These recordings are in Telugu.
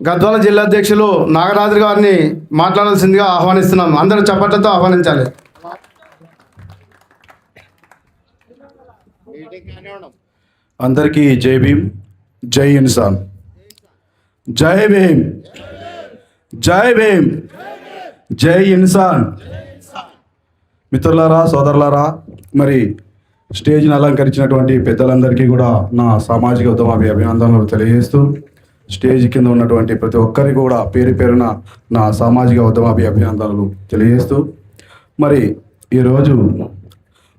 గద్వాల జిల్లా అధ్యక్షులు నాగరాజు గారిని మాట్లాడాల్సిందిగా ఆహ్వానిస్తున్నాం. అందరూ చప్పట్లతో ఆహ్వానించాలి. అందరికీ జై భీమ్ జై ఇన్సాన్. జై భీమ్ జై భీమ్ జై ఇన్సాన్. మిత్రులారా సోదరులారా మరి స్టేజ్ని అలంకరించినటువంటి పెద్దలందరికీ కూడా నా సామాజిక ఉద్యమ అభి- అభినందనలు తెలియజేస్తూ స్టేజ్ కింద ఉన్నటువంటి ప్రతి ఒక్కరికి కూడా పేరు పేరున నా సామాజిక ఉద్యమాభి అభినందనలు తెలియజేస్తూ మరి ఈరోజు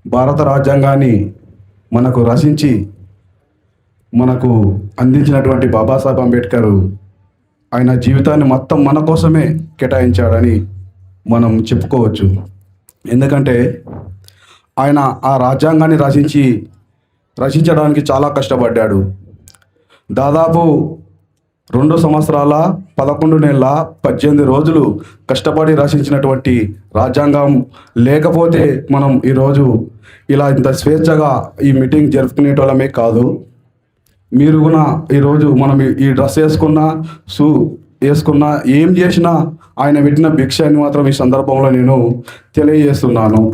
భారత రాజ్యాంగాన్ని మనకు రచించి మనకు అందించినటువంటి బాబాసాహెబ్ అంబేద్కర్ ఆయన జీవితాన్ని మొత్తం మన కోసమే కేటాయించాడని మనం చెప్పుకోవచ్చు. ఎందుకంటే ఆయన ఆ రాజ్యాంగాన్ని రచించి రచించడానికి చాలా కష్టపడ్డాడు. దాదాపు రెండు సంవత్సరాల పదకొండు నెలల పద్దెనిమిది రోజులు కష్టపడి రచించినటువంటి రాజ్యాంగం. లేకపోతే మనం ఈరోజు ఇలా ఇంత స్వేచ్ఛగా ఈ మీటింగ్ జరుపుకునేటోళ్ళమే కాదు. మీరు కూడా ఈరోజు మనం ఈ- డ్రెస్ వేసుకున్నా షూ వేసుకున్నా ఏం చేసినా ఆయన పెట్టిన భిక్ష అని మాత్రం ఈ సందర్భంలో నేను తెలియజేస్తున్నాను.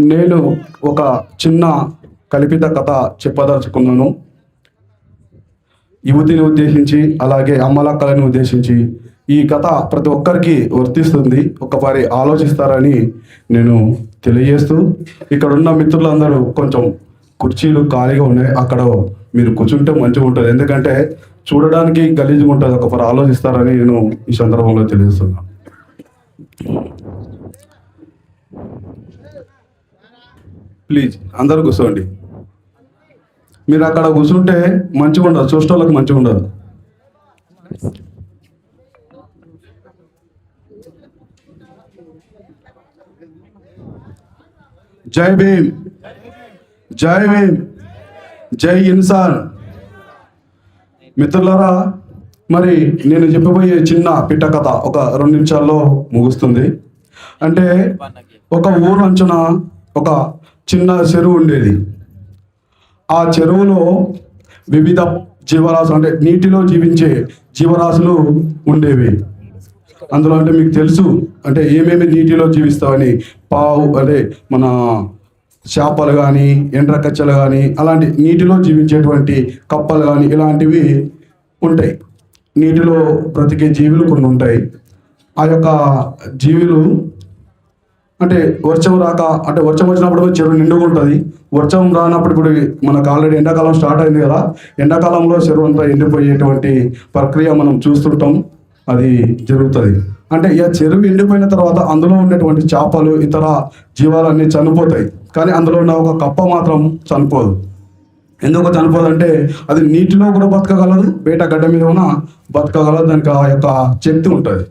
నేను ఒక చిన్న కల్పిత కథ చెప్పదలుచుకున్నాను. యువతిని ఉద్దేశించి అలాగే అమ్మలక్కలని ఉద్దేశించి ఈ కథ ప్రతి ఒక్కరికి వర్తిస్తుంది. ఒకసారి ఆలోచిస్తారని నేను తెలియజేస్తూ ఇక్కడ ఉన్న మిత్రులందరూ కొంచెం కుర్చీలు ఖాళీగా ఉన్నాయి. అక్కడ మీరు కూర్చుంటే మంచిగా ఉంటుంది. ఎందుకంటే చూడడానికి గలీజ్గా ఉంటుంది. ఒకసారి ఆలోచిస్తారని నేను ఈ సందర్భంలో తెలియజేస్తున్నాను ప్లీజ్ అందరూ కూర్చోండి. మీరు అక్కడ కూర్చుంటే మంచిగా ఉండదు చూసేటోళ్ళకి మంచిగా ఉండదు. జై భీమ్ జై భీమ్ జై ఇన్సాన్. మిత్రులారా మరి నేను చెప్పబోయే చిన్న పిట్ట కథ ఒక రెండు నిమిషాల్లో ముగుస్తుంది. అంటే ఒక ఊరు అంచున ఒక చిన్న చెరువు ఉండేది. ఆ చెరువులో వివిధ జీవరాశులు అంటే నీటిలో జీవించే జీవరాశులు ఉండేవి. అందులో అంటే మీకు తెలుసు అంటే ఏమేమి నీటిలో జీవిస్తామని పావు అంటే మన చేపలు కానీ ఎండ్రకచ్చలు కానీ అలాంటి నీటిలో జీవించేటువంటి కప్పలు కానీ ఇలాంటివి ఉంటాయి. నీటిలో బ్రతికే జీవులు కొన్ని ఉంటాయి. ఆ యొక్క జీవులు అంటే వర్షం రాక అంటే వర్షం వచ్చినప్పుడు చెరువు నిండుగా ఉంటుంది. వర్షం రానప్పుడు ఇప్పుడు మనకు ఆల్రెడీ ఎండాకాలం స్టార్ట్ అయింది కదా. ఎండాకాలంలో చెరువు అంతా ఎండిపోయేటువంటి ప్రక్రియ మనం చూస్తుంటాం. అది జరుగుతుంది. అంటే ఇక చెరువు ఎండిపోయిన తర్వాత అందులో ఉన్నటువంటి చేపలు ఇతర జీవాలన్నీ చనిపోతాయి. కానీ అందులో ఉన్న ఒక కప్ప మాత్రం చనిపోదు. ఎందుకు చనిపోదంటే అది నీటిలో కూడా బతకగలదు బయట గడ్డ మీద ఉన్న బతకగలదు. దానికి ఆ యొక్క శక్తి ఉంటుంది.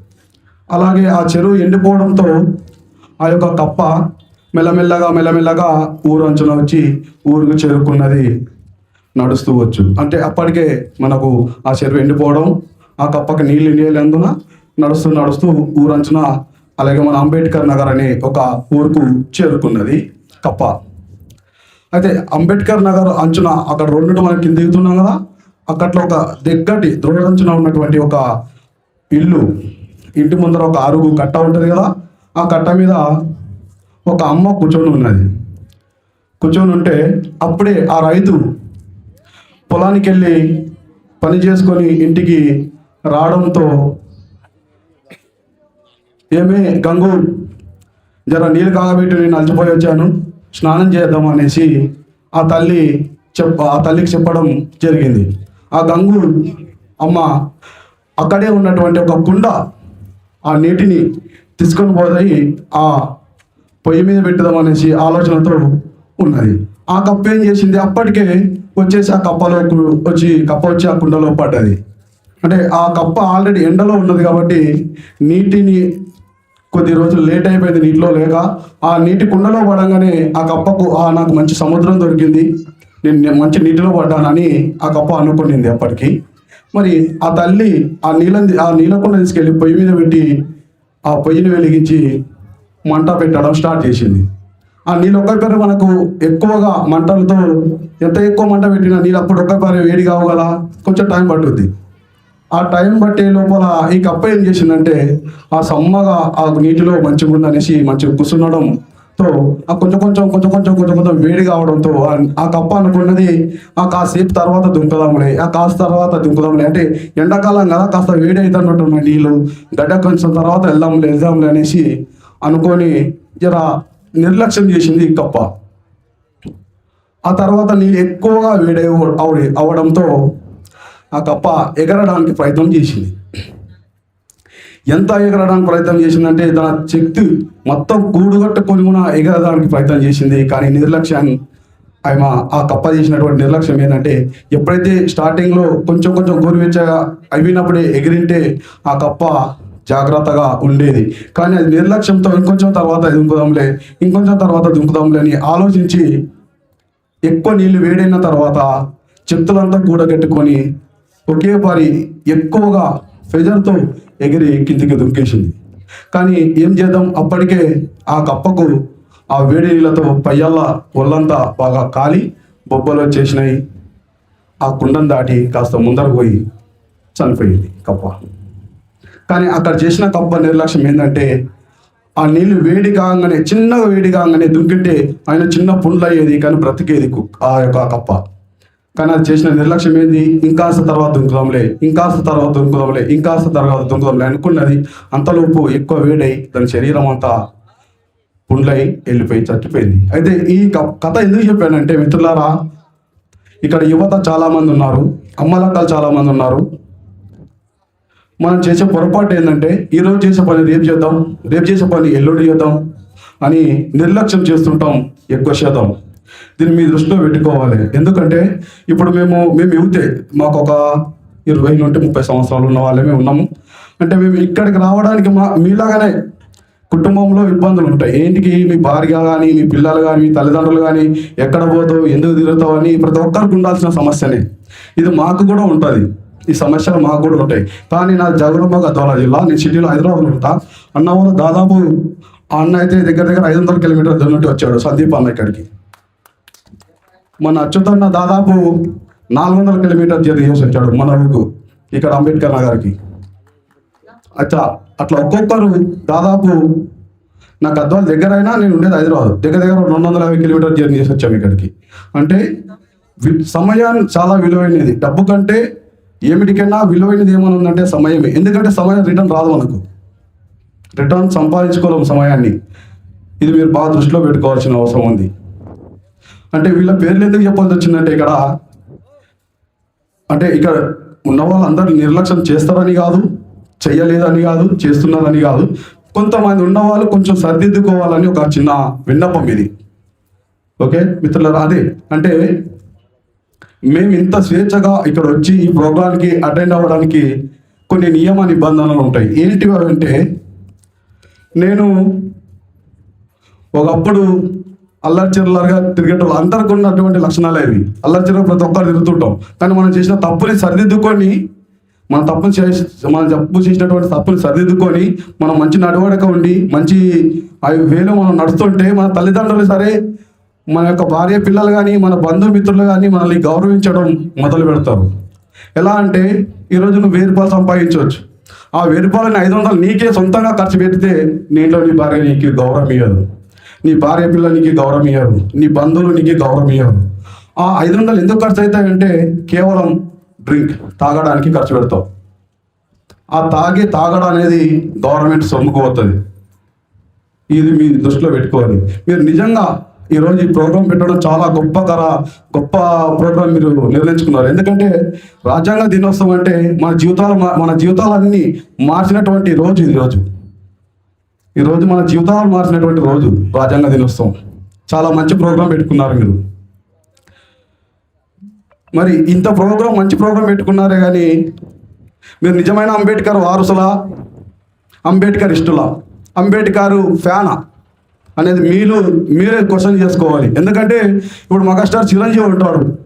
అలాగే ఆ చెరువు ఎండిపోవడంతో ఆ యొక్క కప్ప మెల్లమెల్లగా మెల్లమెల్లగా ఊరు అంచున వచ్చి ఊరుకు చేరుకున్నది నడుస్తూ వచ్చు. అంటే అప్పటికే మనకు ఆ చెరువు ఎండిపోవడం ఆ కప్పకి నీళ్ళు నీళ్ళందున నడుస్తూ నడుస్తూ ఊరంచున అలాగే మన అంబేద్కర్ నగర్ అనే ఒక ఊరుకు చేరుకున్నది కప్ప. అయితే అంబేద్కర్ నగర్ అంచున అక్కడ రెండు మనం కింద దిగుతున్నాం కదా అక్కట్లో ఒక దగ్గటి దృఢంచున ఉన్నటువంటి ఒక ఇల్లు ఇంటి ముందర ఒక అరుగు కట్ట ఉంటుంది కదా ఆ కట్ట మీద ఒక అమ్మ కూర్చొని ఉన్నది. కూర్చొని ఉంటే అప్పుడే ఆ రైతు పొలానికి వెళ్ళి పని చేసుకొని ఇంటికి రావడంతో ఏమే గంగు జర నీళ్ళు కాగబెట్టి నేను అలసిపోయి వచ్చాను. స్నానం చేద్దాం అనేసి ఆ తల్లి చెప్ ఆ తల్లికి చెప్పడం జరిగింది. ఆ గంగు అమ్మ అక్కడే ఉన్నటువంటి ఒక కుండ ఆ నీటిని తీసుకొని పోయి ఆ పొయ్యి మీద పెట్టుదాం అనేసి ఆలోచనతో ఉన్నది. ఆ కప్ప ఏం చేసింది? అప్పటికే వచ్చేసి ఆ కప్పలో వచ్చి కప్ప వచ్చి ఆ కుండలో పడ్డది. అంటే ఆ కప్ప ఆల్రెడీ ఎండలో ఉన్నది కాబట్టి నీటిని కొద్ది రోజులు లేట్ అయిపోయింది నీటిలో లేక ఆ నీటి కుండలో పడంగానే ఆ కప్పకు ఆ నాకు మంచి సముద్రం దొరికింది. నేను మంచి నీటిలో పడ్డానని ఆ కప్ప అనుకునింది అప్పటికి. మరి ఆ తల్లి ఆ నీళ్ళని ఆ నీళ్ళ కుండ తీసుకెళ్ళి పొయ్యి మీద పెట్టి ఆ పొయ్యిని వెలిగించి మంట పెట్టడం స్టార్ట్ చేసింది. ఆ నీళ్ళు ఒక్కసారి మనకు ఎక్కువగా మంటలతో ఎంత ఎక్కువ మంట పెట్టినా నీళ్ళు అప్పుడు ఒక్కసారి వేడి కావగల కొంచెం టైం పట్టుద్ది. ఆ టైం బట్టే లోపల ఈ కప్ప ఏం చేసిందంటే ఆ సమ్మగా ఆ నీటిలో మంచిగా ఉందనేసి మంచిగా కూర్చుండడం కూర్చునడంతో ఆ కొంచెం కొంచెం కొంచెం కొంచెం కొంచెం కొంచెం వేడి కావడంతో ఆ- కప్ప అనుకున్నది ఆ కాసేపు తర్వాత దుంకుదాంలే ఆ కాస్త తర్వాత దుంకుదాంలే. అంటే ఎండాకాలం కదా కాస్త వేడి అవుతున్నట్టున్నాయి నీళ్ళు గడ్డ కొంచెం తర్వాత వెళ్దాంలే వెళ్దాంలే అనేసి అనుకొని జరా నిర్లక్ష్యం చేసింది కప్ప. ఆ తర్వాత నీళ్ళు ఎక్కువగా వేడి అవడి అవడంతో ఆ కప్ప ఎగరడానికి ప్రయత్నం చేసింది. ఎంత ఎగరడానికి ప్రయత్నం చేసిందంటే తన శక్తి మొత్తం కూడుగట్టుకొని కూడా ఎగరడానికి ప్రయత్నం చేసింది. కానీ నిర్లక్ష్యం ఆమె ఆ కప్ప చేసినటువంటి నిర్లక్ష్యం ఏంటంటే ఎప్పుడైతే స్టార్టింగ్లో కొంచెం కొంచెం గోరువెచ్చగా అయిపోయినప్పుడే ఎగిరింటే ఆ కప్ప జాగ్రత్తగా ఉండేది. కానీ అది నిర్లక్ష్యంతో ఇంకొంచెం తర్వాత దుంకుదాంలే ఇంకొంచెం తర్వాత దుంకుదాంలే అని ఆలోచించి ఎక్కువ నీళ్ళు వేడైన తర్వాత చెప్తులంతా కూడగట్టుకొని ఒకే పారి ఎక్కువగా ఫెజర్తో ఎగిరి కిందికి దుంకేసింది. కానీ ఏం చేద్దాం? అప్పటికే ఆ కప్పకు ఆ వేడి నీళ్ళతో పయ్యాల ఒళ్ళంతా బాగా కాలి బొబ్బలు వచ్చేసినాయి. ఆ కుండం దాటి కాస్త ముందర పోయి చనిపోయింది కప్ప. కానీ అక్కడ చేసిన కప్ప నిర్లక్ష్యం ఏంటంటే ఆ నీళ్ళు వేడి కాగానే చిన్నగా వేడి కాగానే దుంకింటే ఆయన చిన్న పుండ్లు అయ్యేది కానీ బ్రతికేది ఆ యొక్క కప్ప. కానీ అది చేసిన నిర్లక్ష్యం ఏంది? ఇంకాస్త తర్వాత దుంకుదాంలే ఇంకాస్త తర్వాత దుంకుదాంలే ఇంకాస్త తర్వాత దుంకుదాంలే అనుకున్నది అంతలోపు ఎక్కువ వేడై దాని శరీరం అంతా పుండ్లై వెళ్ళిపోయి చచ్చిపోయింది. అయితే ఈ క- కథ ఎందుకు చెప్పానంటే మిత్రులారా ఇక్కడ యువత చాలామంది ఉన్నారు అమ్మలక్కలు చాలామంది ఉన్నారు. మనం చేసే పొరపాటు ఏంటంటే ఈరోజు చేసే పని రేపు చేద్దాం రేపు చేసే పని ఎల్లుండి చేద్దాం అని నిర్లక్ష్యం చేస్తుంటాం ఎక్కువ శాతం దీన్ని మీ దృష్టిలో పెట్టుకోవాలి. ఎందుకంటే ఇప్పుడు మేము మేము యువతే మాకు ఒక ఇరవై నుండి ముప్పై సంవత్సరాలు ఉన్న వాళ్ళమే ఉన్నాము. అంటే మేము ఇక్కడికి రావడానికి మా మీలాగానే కుటుంబంలో ఇబ్బందులు ఉంటాయి. ఏంటికి? మీ భార్య కానీ మీ పిల్లలు కానీ మీ తల్లిదండ్రులు కానీ ఎక్కడ పోతావు ఎందుకు తిరుగుతావు అని ప్రతి ఒక్కరికి ఉండాల్సిన సమస్యనే. ఇది మాకు కూడా ఉంటుంది. ఈ సమస్యలు మాకు కూడా ఉంటాయి. కానీ నా జగన్మ గద్వాల జిల్లా నేను సిటీలో హైదరాబాద్లో ఉంటా. అన్న వాళ్ళు దాదాపు ఆ అన్న అయితే దగ్గర దగ్గర ఐదు వందల కిలోమీటర్ల దూరం నుండి వచ్చాడు సందీప్ అన్న ఇక్కడికి. మన అచ్యుతన్న దాదాపు నాలుగు వందల కిలోమీటర్ జర్నీ చేసి వచ్చాడు మన ఊరుకు ఇక్కడ అంబేద్కర్ నగర్కి. అట్లా అట్లా ఒక్కొక్కరు దాదాపు నాకు అద్వాల దగ్గర అయినా నేను ఉండేది హైదరాబాద్. దగ్గర దగ్గర రెండు వందల యాభై కిలోమీటర్ జర్నీ చేసి వచ్చాము ఇక్కడికి. అంటే వి- సమయాన్ని చాలా విలువైనది. డబ్బు కంటే ఏమిటికైనా విలువైనది ఏమైనా ఉందంటే సమయమే. ఎందుకంటే సమయం రిటర్న్ రాదు మనకు. రిటర్న్ సంపాదించుకోలేము సమయాన్ని. ఇది మీరు బాగా దృష్టిలో పెట్టుకోవాల్సిన అవసరం ఉంది. అంటే వీళ్ళ పేర్లు ఎందుకు చెప్పాల్సి వచ్చిందంటే ఇక్కడ అంటే ఇక్కడ ఉన్న వాళ్ళందరూ నిర్లక్ష్యం చేస్తారని కాదు చెయ్యలేదని కాదు చేస్తున్నారని కాదు. కొంతమంది ఉన్న వాళ్ళు కొంచెం సర్దిద్దుకోవాలని ఒక చిన్న విన్నపం ఇది. ఓకే? మిత్రులారా అదే. అంటే మేము ఇంత స్వేచ్ఛగా ఇక్కడ వచ్చి ఈ ప్రోగ్రాంకి అటెండ్ అవ్వడానికి కొన్ని నియమ నిబంధనలు ఉంటాయి. ఏంటివి అంటే నేను ఒకప్పుడు అల్లరి తిరిగేటోళ్ళు అందరికి ఉన్నటువంటి లక్షణాలు ఇవి. అల్లరి ప్రతి ఒక్కరు తిరుగుతుంటాం. కానీ మనం చేసిన తప్పుని సరిదిద్దుకొని మన తప్పుని చేసి మనం తప్పు చేసినటువంటి తప్పుని సరిదిద్దుకొని మనం మంచి నడవడక ఉండి మంచి అవి వేలో మనం నడుస్తుంటే మన తల్లిదండ్రులు సరే మన యొక్క భార్య పిల్లలు కానీ మన బంధుమిత్రులు కానీ మనల్ని గౌరవించడం మొదలు పెడతారు. ఎలా అంటే ఈరోజు నువ్వు వెయ్యి రూపాయలు సంపాదించవచ్చు. ఆ వెయ్యి రూపాయలని ఐదు వందలు నీకే సొంతంగా ఖర్చు పెడితే నీలో నీ భార్య నీకు గౌరవం ఇవ్వదు నీ భార్య పిల్లలు నీకు గౌరవం ఇవ్వరు నీ బంధువులు నీకు గౌరవం ఇవ్వరు ఆ ఐదు వందలు ఎందుకు ఖర్చు అవుతాయంటే కేవలం డ్రింక్ తాగడానికి ఖర్చు పెడతావు. ఆ తాగే తాగడం అనేది గవర్నమెంట్ సొమ్ముకు పోతుంది. ఇది మీ దృష్టిలో పెట్టుకోవాలి. మీరు నిజంగా ఈరోజు ఈ ప్రోగ్రాం పెట్టడం చాలా గొప్ప కర గొప్ప ప్రోగ్రాం మీరు నిర్ణయించుకున్నారు. ఎందుకంటే రాజ్యాంగ దినోత్సవం అంటే మన జీవితాలు మా- మన జీవితాలన్నీ మార్చినటువంటి రోజు ఇది రోజు. ఈరోజు మన జీవితాలు మార్చినటువంటి రోజు రాజ్యాంగ దినోత్సవం. చాలా మంచి ప్రోగ్రాం పెట్టుకున్నారు మీరు. మరి ఇంత ప్రోగ్రాం మంచి ప్రోగ్రాం పెట్టుకున్నారే కానీ మీరు నిజమైన అంబేద్కర్ వారసులా అంబేద్కర్ ఇష్టలా అంబేద్కర్ ఫ్యానా అనేది మీరు మీరే క్వశ్చన్ చేసుకోవాలి. ఎందుకంటే ఇప్పుడు మగస్టార్ చిరంజీవి ఉంటాడు.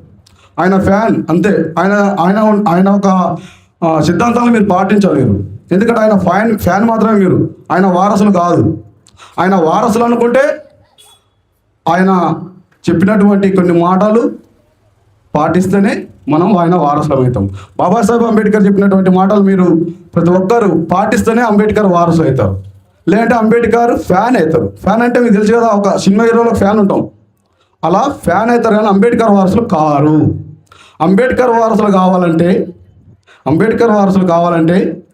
ఆయన ఫ్యాన్ అంతే. ఆయన ఆయన ఆయన ఒక సిద్ధాంతాలు మీరు పాటించలేరు. ఎందుకంటే ఆయన ఫ్యాన్ ఫ్యాన్ మాత్రమే మీరు. ఆయన వారసులు కాదు. ఆయన వారసులు అనుకుంటే ఆయన చెప్పినటువంటి కొన్ని మాటలు పాటిస్తేనే మనం ఆయన వారసులం అవుతాం. బాబాసాహెబ్ అంబేద్కర్ చెప్పినటువంటి మాటలు మీరు ప్రతి ఒక్కరు పాటిస్తేనే అంబేద్కర్ వారసు అవుతారు. లేదంటే అంబేద్కర్ ఫ్యాన్ అవుతారు. ఫ్యాన్ అంటే మీకు తెలుసు కదా ఒక సినిమా హీరోలో ఫ్యాన్ ఉంటాం. అలా ఫ్యాన్ అవుతారు కానీ అంబేద్కర్ వారసులు కారు. అంబేద్కర్ వారసులు కావాలంటే అంబేద్కర్ వారసులు కావాలంటే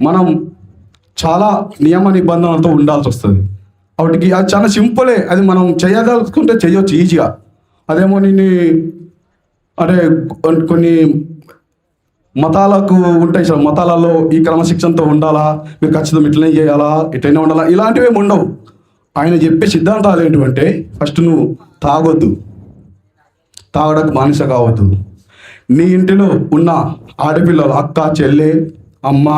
మనం చాలా నియమ నిబంధనలతో ఉండాల్సి వస్తుంది వాటికి అది చాలా సింపులే. అది మనం చేయదలుచుకుంటే చేయొచ్చు ఈజీగా. అదేమో నేను అంటే కొన్ని మతాలకు ఉంటాయి సార్ మతాలలో ఈ క్రమశిక్షణతో ఉండాలా మీరు ఖచ్చితంగా ఇట్లనే చేయాలా ఇట్లనే ఉండాలా ఇలాంటివి ఏమి ఉండవు. ఆయన చెప్పే సిద్ధాంతాలు ఏంటంటే ఫస్ట్ నువ్వు తాగొద్దు. తాగడానికి బానిస కావద్దు. నీ ఇంటిలో ఉన్న ఆడపిల్లలు అక్క చెల్లె అమ్మ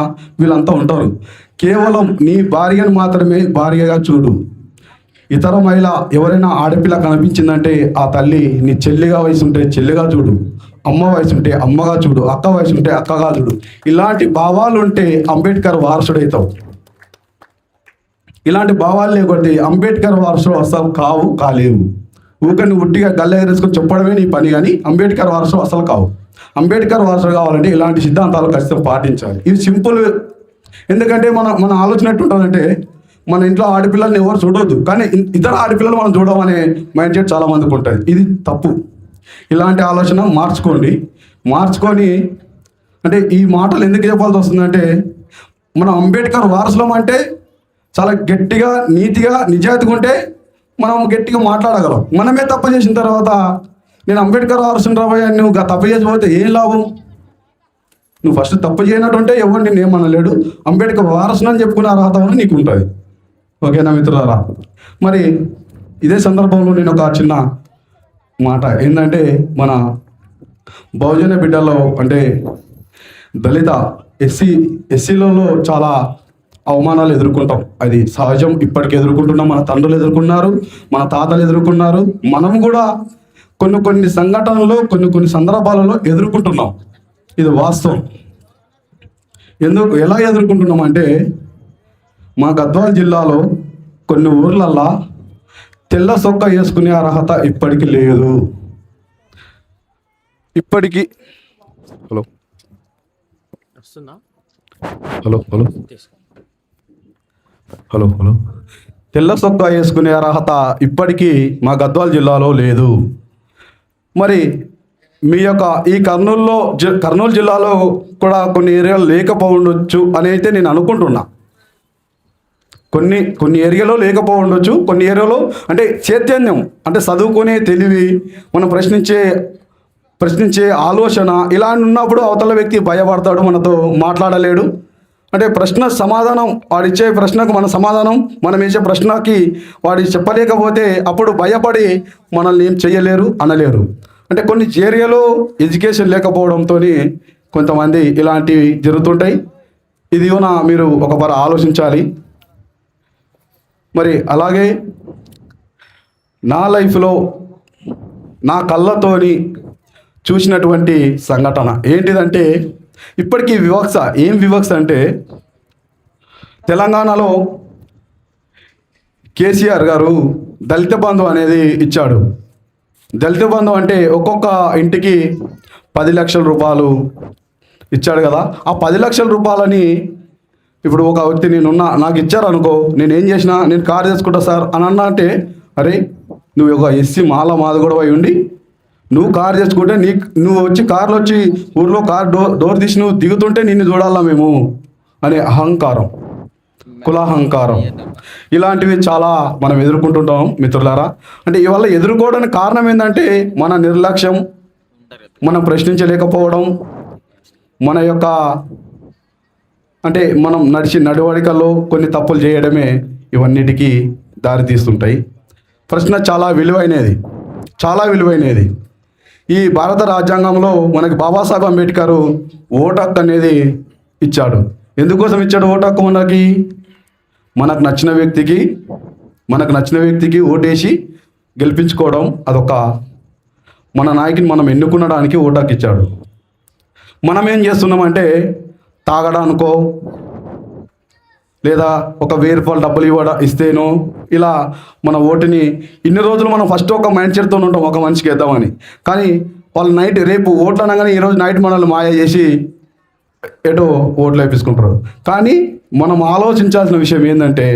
వీళ్ళంతా ఉంటారు. కేవలం నీ భార్యను మాత్రమే భార్యగా చూడు. ఇతర మహిళ ఎవరైనా ఆడపిల్ల కనిపించిందంటే ఆ తల్లి నీ చెల్లిగా వయసు ఉంటే చెల్లిగా చూడు. అమ్మ వయసు ఉంటే అమ్మగా చూడు. అక్క వయసు ఉంటే అక్కగా చూడు. ఇలాంటి భావాలు ఉంటే అంబేద్కర్ వారసుడైతావు. ఇలాంటి భావాలు లేకపోతే అంబేద్కర్ వారసుడు అసలు కావు కాలేవు. ఊకని ఉట్టిగా గల్లెగరేసుకొని చెప్పడమే నీ పని కానీ అంబేద్కర్ వారసుడు అసలు కావు. అంబేద్కర్ వారసుడు కావాలంటే ఇలాంటి సిద్ధాంతాలు ఖచ్చితంగా పాటించాలి. ఇది సింపుల్ ఎందుకంటే మన మన ఆలోచన ఎట్టుంటుందంటే మన ఇంట్లో ఆడపిల్లల్ని ఎవరు చూడొద్దు. కానీ ఇతర ఆడపిల్లలు మనం చూడమనే మైండ్ సెట్ చాలా మందికి ఉంటుంది. ఇది తప్పు. ఇలాంటి ఆలోచన మార్చుకోండి. మార్చుకొని అంటే ఈ మాటలు ఎందుకు చెప్పాల్సి వస్తుందంటే మనం అంబేద్కర్ వారసులం అంటే చాలా గట్టిగా నీతిగా నిజాయితీగా ఉంటే మనం గట్టిగా మాట్లాడగలం. మనమే తప్పు చేసిన తర్వాత నేను అంబేద్కర్ ఆర్సన్ రాబోయే నువ్వు తప్ప తప్పు చేసిపోతే ఏం లాభం? నువ్వు ఫస్ట్ తప్పు చేయనట్టుంటే ఎవరు నేను ఏమనలేడు. అంబేద్కర్ వారసుని అని చెప్పుకునే అర్హత కూడా నీకు ఉంటుంది ఓకేనా మిత్రులారా? మరి ఇదే సందర్భంలో నేను ఒక చిన్న మాట. ఏంటంటే మన బహుజన బిడ్డలో అంటే దళిత ఎస్సీ ఎస్సీలలో చాలా అవమానాలు ఎదుర్కొంటాం. అది సహజం. ఇప్పటికి ఎదుర్కొంటున్నాం. మన తండ్రులు ఎదుర్కొన్నారు. మన తాతలు ఎదుర్కొన్నారు. మనం కూడా కొన్ని కొన్ని సంఘటనలు కొన్ని కొన్ని సందర్భాలలో ఎదుర్కొంటున్నాం. ఇది వాస్తవం. ఎందుకు ఎలా ఎదుర్కొంటున్నాం అంటే మా గద్వాల జిల్లాలో కొన్ని ఊర్లల్లా తెల్ల సొక్క వేసుకునే అర్హత ఇప్పటికి లేదు. ఇప్పటికి hello. Hello hello. Hello hello. తెల్ల సొక్కా వేసుకునే అర్హత ఇప్పటికీ మా గద్వాల జిల్లాలో లేదు. మరి మీ యొక్క ఈ కర్నూలులో కర్నూలు జిల్లాలో కూడా కొన్ని ఏరియాలు లేకపోవచ్చు అని అయితే నేను అనుకుంటున్నా. కొన్ని కొన్ని ఏరియాలో లేకపోవచ్చు కొన్ని ఏరియాలో అంటే చైతన్యం అంటే చదువుకునే తెలివి మనం ప్రశ్నించే ప్రశ్నించే ఆలోచన ఇలా ఉన్నప్పుడు అవతల వ్యక్తి భయపడతాడు మనతో మాట్లాడలేడు. అంటే ప్రశ్న సమాధానం వాడిచ్చే ప్రశ్నకు మన సమాధానం మనం వేసే ప్రశ్నకి వాడి చెప్పలేకపోతే అప్పుడు భయపడి మనల్ని ఏం చేయలేరు అనలేరు. అంటే కొన్ని ఏరియాలో ఎడ్యుకేషన్ లేకపోవడంతో కొంతమంది ఇలాంటివి జరుగుతుంటాయి. ఇది కూడా మీరు ఒక ఆలోచించాలి. మరి అలాగే నా లైఫ్లో నా కళ్ళతోని చూసినటువంటి సంఘటన ఏంటిదంటే ఇప్పటికీ వివక్ష ఏం వివక్ష అంటే తెలంగాణలో కేసీఆర్ గారు దళిత బంధు అనేది ఇచ్చాడు. దళిత బంధు అంటే ఒక్కొక్క ఇంటికి పది లక్షల రూపాయలు ఇచ్చాడు కదా. ఆ పది లక్షల రూపాయలని ఇప్పుడు ఒక వ్యక్తి నేనున్నా నాకు ఇచ్చారనుకో నేను ఏం చేసినా నేను కారు చేసుకుంటా సార్ అని అన్నా అంటే అరే నువ్వు ఒక ఎస్సీ మాల మాది కూడా అయి ఉండి నువ్వు కారు చేసుకుంటే నీ నువ్వు వచ్చి కార్లో వచ్చి ఊర్లో కార్ డోర్ డోర్ తీసి నువ్వు దిగుతుంటే నిన్ను చూడాలా మేము? అనే అహంకారం. కులాహంకారం. ఇలాంటివి చాలా మనం ఎదుర్కొంటుంటాం మిత్రులారా. అంటే ఇవల్ల ఎదుర్కోవడానికి కారణం ఏంటంటే మన నిర్లక్ష్యం మనం ప్రశ్నించలేకపోవడం మన యొక్క అంటే మనం నడిచి నడవడికల్లో కొన్ని తప్పులు చేయడమే ఇవన్నిటికీ దారి తీస్తుంటాయి ప్రశ్న చాలా విలువైనది. చాలా విలువైనది. ఈ భారత రాజ్యాంగంలో మనకి బాబాసాహెబ్ అంబేద్కర్ ఓటు హక్కు అనేది ఇచ్చాడు. ఎందుకోసం ఇచ్చాడు ఓటు హక్కు మనకి? మనకు నచ్చిన వ్యక్తికి మనకు నచ్చిన వ్యక్తికి ఓటేసి గెలిపించుకోవడం అదొక మన నాయకుని మనం ఎన్నుకునడానికి ఓటు హక్కు ఇచ్చాడు. మనం ఏం చేస్తున్నామంటే తాగడానికో లేదా ఒక వెయ్యి రూపాయలు డబ్బులు ఇవ్వడం ఇస్తేనో ఇలా మన ఓటుని ఇన్ని రోజులు మనం ఫస్ట్ ఒక మైండ్ సెట్తో ఉంటాం ఒక మనిషికి వేద్దామని. కానీ వాళ్ళు నైట్ రేపు ఓట్లు అనగానే ఈరోజు నైట్ మనల్ని మాయ చేసి ఎటో ఓట్లు వేపించుకుంటారు. కానీ మనం ఆలోచించాల్సిన విషయం ఏంటంటే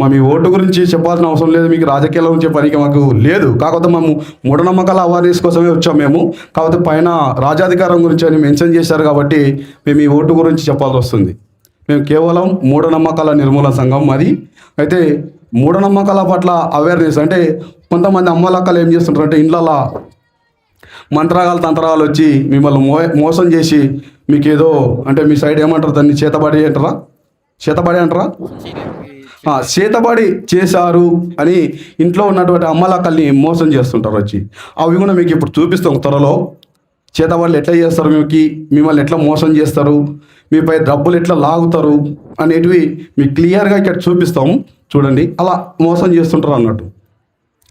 మా మీ ఓటు గురించి చెప్పాల్సిన అవసరం లేదు మీకు రాజకీయాల గురించి పనికి మాకు లేదు. కాకపోతే మేము మూఢనమ్మకాల అవేర్నెస్ కోసమే వచ్చాం మేము. కాకపోతే పైన రాజాధికారం గురించి అని మెన్షన్ చేశారు కాబట్టి మేము ఈ ఓటు గురించి చెప్పాల్సి వస్తుంది. మేము కేవలం మూఢనమ్మకాల నిర్మూలన సంఘం అది అయితే మూఢనమ్మకాల పట్ల అవేర్నెస్ అంటే కొంతమంది అమ్మలక్కలు ఏం చేస్తుంటారు అంటే ఇండ్లల్లో మంత్రాలు తంత్రాలు వచ్చి మిమ్మల్ని మో మోసం చేసి మీకు ఏదో అంటే మీ సైడ్ ఏమంటారు? దాన్ని చేతబడి అంటారా? చేతబడి అంటారా? చేతబడి చేశారు అని ఇంట్లో ఉన్నటువంటి అమ్మలక్కల్ని మోసం చేస్తుంటారు వచ్చి. అవి కూడా మీకు ఇప్పుడు చూపిస్తాం త్వరలో. చేతబడులు ఎట్లా చేస్తారు? మీకు మిమ్మల్ని ఎట్లా మోసం చేస్తారు? మీపై డబ్బులు ఎట్లా లాగుతారు అనేటివి మీకు క్లియర్గా ఇక్కడ చూపిస్తాం చూడండి అలా మోసం చేస్తుంటారు అన్నట్టు.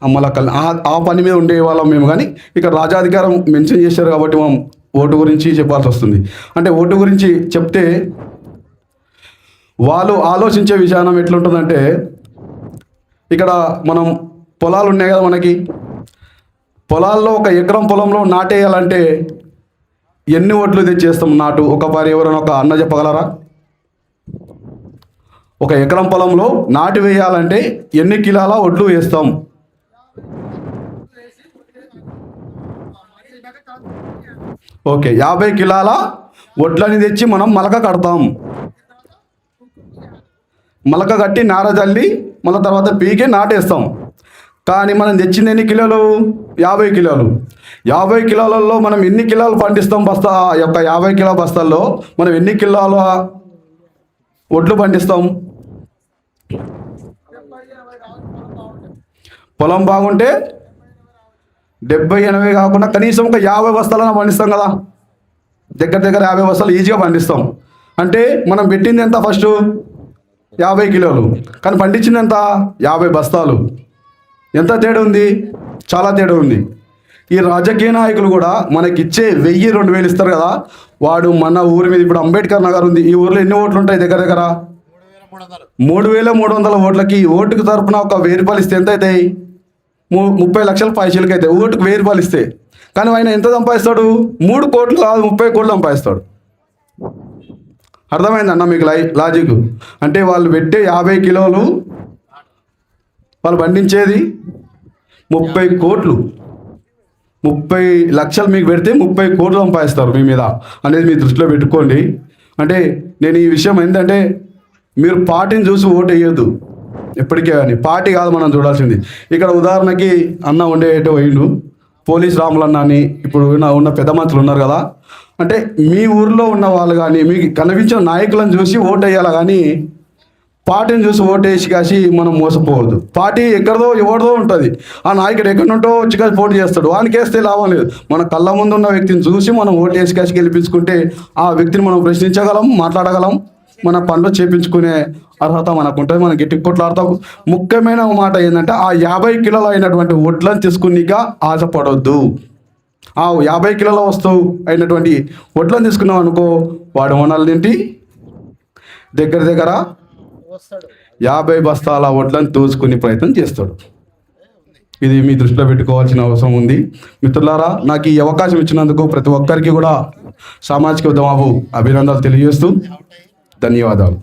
అమ్మలక్కల్ని ఆ ఆ పని మీద ఉండే వాళ్ళం మేము కానీ ఇక్కడ రాజాధికారం మెన్షన్ చేశారు కాబట్టి మనం ఓటు గురించి చెప్పాల్సి వస్తుంది. అంటే ఓటు గురించి చెప్తే వాళ్ళు ఆలోచించే విధానం ఎట్లుంటుందంటే ఇక్కడ మనం పొలాలు ఉన్నాయి కదా మనకి. పొలాల్లో ఒక ఎకరం పొలంలో నాటేయాలంటే ఎన్ని ఓట్లు తెచ్చేస్తాం నాటు? ఒక వారు ఎవరైనా ఒక అన్న చెప్పగలరా? ఒక ఎకరం పొలంలో నాటు వేయాలంటే ఎన్ని కిలాల ఒడ్లు వేస్తాం? ఓకే యాభై కిలాల వడ్లని తెచ్చి మనం మలక కడతాం. మలక కట్టి నార చల్లి మళ్ళీ తర్వాత పీకి నాటేస్తాం. కానీ మనం తెచ్చింది ఎన్ని కిలోలు? యాభై కిలోలు. యాభై కిలోలలో మనం ఎన్ని కిలోలు పండిస్తాం బస్తా? యొక్క యాభై కిలో బస్తాల్లో మనం ఎన్ని కిలోల వడ్లు పండిస్తాం? పొలం బాగుంటే డెబ్బై ఎనభై కాకుండా కనీసం ఒక యాభై బస్తాలన పండిస్తాం కదా. దగ్గర దగ్గర యాభై బస్తాలు ఈజీగా పండిస్తాం. అంటే మనం పెట్టింది ఎంత ఫస్ట్? యాభై కిలోలు. కానీ పండించింది ఎంత? యాభై బస్తాలు. ఎంత తేడా ఉంది? చాలా తేడా ఉంది. ఈ రాజకీయ నాయకులు కూడా మనకిచ్చే వెయ్యి రెండు వేలు ఇస్తారు కదా వాడు మన ఊరి మీద ఇప్పుడు అంబేద్కర్ నగర్ ఉంది ఈ ఊర్లో ఎన్ని ఓట్లు ఉంటాయి దగ్గర దగ్గర? మూడు వేల మూడు వందల ఓట్లకి ఓటుకు తరపున ఒక వెయ్యి రూపాయలు ఇస్తే ఎంత అవుతాయి? ము ముప్పై లక్షల పైసలకి అయితే ఓటుకు వెయ్యి రూపాయలు ఇస్తే. కానీ ఆయన ఎంత సంపాదిస్తాడు? మూడు కోట్లు కాదు ముప్పై కోట్లు సంపాదిస్తాడు. అర్థమైందన్న మీకు లై లాజిక్? అంటే వాళ్ళు పెట్టే యాభై కిలోలు వాళ్ళు పండించేది ముప్పై కోట్లు. ముప్పై లక్షలు మీకు పెడితే ముప్పై కోట్లు సంపాదిస్తారు మీ మీద అనేది మీ దృష్టిలో పెట్టుకోండి. అంటే నేను ఈ విషయం ఏంటంటే మీరు పార్టీని చూసి ఓటు వేయొద్దు. ఎప్పటికే కానీ పార్టీ కాదు మనం చూడాల్సింది. ఇక్కడ ఉదాహరణకి అన్న ఉండేటో పోయిండు. పోలీస్ రాములన్న అని ఇప్పుడు ఉన్న పెద్ద మంత్రులు ఉన్నారు కదా. అంటే మీ ఊర్లో ఉన్న వాళ్ళు కానీ మీకు కనిపించిన నాయకులను చూసి ఓటు వేయాలి కానీ పార్టీని చూసి ఓటేసి కాసి మనం మోసపోవద్దు. పార్టీ ఎక్కడదో ఎవరిదో ఉంటుంది. ఆ నాయకుడు ఎక్కడి నుంటో వచ్చి కాసి పోటీ చేస్తాడు. వానికేస్తే లాభం లేదు. మన కళ్ళ ముందు ఉన్న వ్యక్తిని చూసి మనం ఓటేసి కాసి గెలిపించుకుంటే ఆ వ్యక్తిని మనం ప్రశ్నించగలం మాట్లాడగలం. మన పనులు చేపించుకునే అర్హత మనకు ఉంటుంది మనం గట్టి కొట్లాడతాం. ముఖ్యమైన మాట ఏంటంటే ఆ యాభై కిలోలు అయినటువంటి వడ్లను తీసుకునిగా ఆశపడొద్దు. ఆ యాభై కిలోల వస్తువు అయినటువంటి వడ్లను తీసుకున్నాం అనుకో వాడు మనల్ని ఏంటి? దగ్గర దగ్గర యాభై బస్తాల వడ్లను తోసుకునే ప్రయత్నం చేస్తాడు. ఇది మీ దృష్టిలో పెట్టుకోవాల్సిన అవసరం ఉంది. మిత్రులారా నాకు ఈ అవకాశం ఇచ్చినందుకు ప్రతి ఒక్కరికి కూడా సామాజిక ఉద్యమాపు అభినందనలు తెలియజేస్తూ ధన్యవాదాలు.